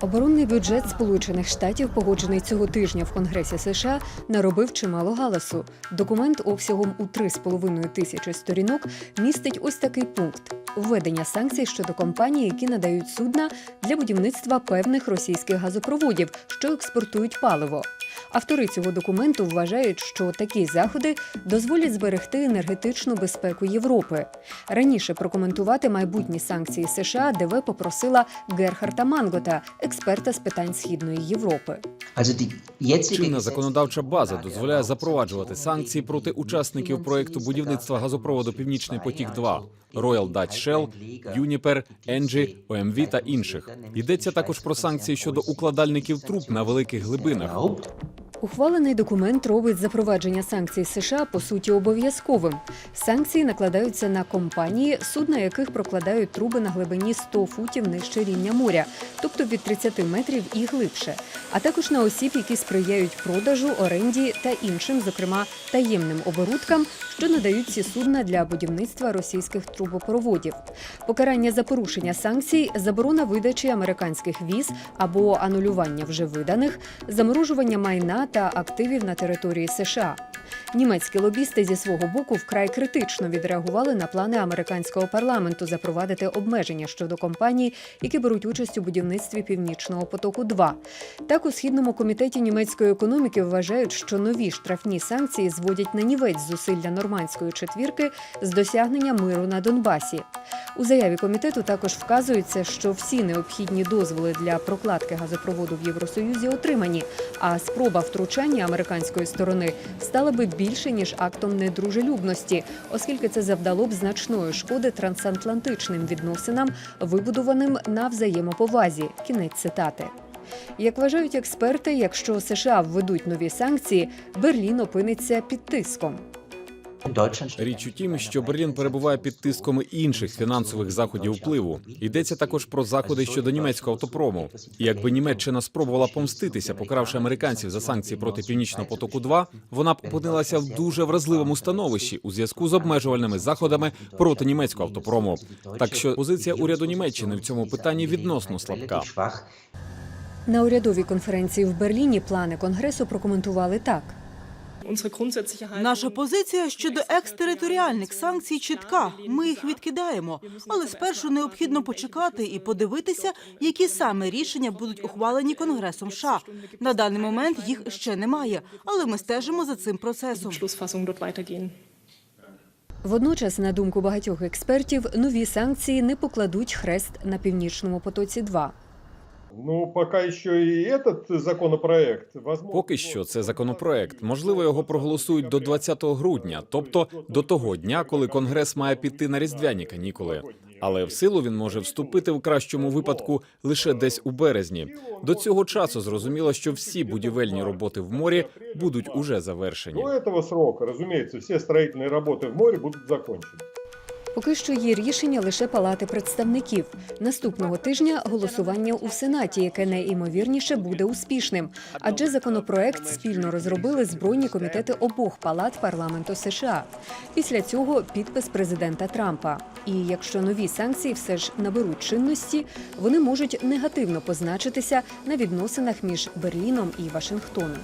Оборонний бюджет Сполучених Штатів, погоджений цього тижня в Конгресі США, наробив чимало галасу. Документ обсягом у 3,5 тисячі сторінок містить ось такий пункт: введення санкцій щодо компаній, які надають судна для будівництва певних російських газопроводів, що експортують паливо. Автори цього документу вважають, що такі заходи дозволять зберегти енергетичну безпеку Європи. Раніше прокоментувати майбутні санкції США ДВ попросила Герхарда Мангота, експерта з питань східної Європи. Чинна законодавча база дозволяє запроваджувати санкції проти учасників проекту будівництва газопроводу Північний потік 2 Royal Dutch Shell, Uniper, Engie, OMV та інших. Йдеться також про санкції щодо укладальників труб на великих глибинах. Ухвалений документ робить запровадження санкцій США по суті обов'язковим. Санкції накладаються на компанії, судна яких прокладають труби на глибині 100 футів нижче рівня моря, тобто від 30 метрів і глибше, а також на осіб, які сприяють продажу, оренді та іншим, зокрема таємним оборудкам, що надають ці судна для будівництва російських трубопроводів. Покарання за порушення санкцій, заборона видачі американських віз або анулювання вже виданих, заморожування майна та активів на території США. Німецькі лобісти зі свого боку вкрай критично відреагували на плани американського парламенту запровадити обмеження щодо компаній, які беруть участь у будівництві північного потоку. 2 так у східному комітеті німецької економіки вважають, що нові штрафні санкції зводять на нівець зусилля нормандської четвірки з досягнення миру на Донбасі. У заяві комітету також вказується, що всі необхідні дозволи для прокладки газопроводу в Євросоюзі отримані, а спроба втручання американської сторони стала би більше ніж актом недружелюбності, оскільки це завдало б значної шкоди трансатлантичним відносинам, вибудованим на взаємоповазі. Кінець цитати. Як вважають експерти, якщо США введуть нові санкції, Берлін опиниться під тиском. Річ у тім, що Берлін перебуває під тиском інших фінансових заходів впливу. Йдеться також про заходи щодо німецького автопрому. І якби Німеччина спробувала помститися, покаравши американців за санкції проти північного потоку 2 вона б опинилася в дуже вразливому становищі у зв'язку з обмежувальними заходами проти німецького автопрому. Так що позиція уряду Німеччини в цьому питанні відносно слабка. На урядовій конференції в Берліні плани конгресу прокоментували так. Наша позиція щодо екстериторіальних санкцій чітка. Ми їх відкидаємо, але спершу необхідно почекати і подивитися, які саме рішення будуть ухвалені Конгресом США. На даний момент їх ще немає, але ми стежимо за цим процесом. Водночас, на думку багатьох експертів, нові санкції не покладуть хрест на північному потоці. 2 Ну, пока еще и этот законопроект. Возможно, Поки що це законопроект. Можливо, його проголосують до 20 грудня, тобто до того дня, коли конгрес має піти на різдвяні канікули. Але в силу він може вступити в кращому випадку лише десь у березні. До цього часу зрозуміло, що всі будівельні роботи в морі будуть уже завершені. До этого срока, разумеется, все строительные работы в море будут закончены. Поки що є рішення лише Палати представників. Наступного тижня голосування у Сенаті, яке найімовірніше буде успішним, адже законопроект спільно розробили збройні комітети обох палат парламенту США. Після цього підпис президента Трампа. І якщо нові санкції все ж наберуть чинності, вони можуть негативно позначитися на відносинах між Берліном і Вашингтоном.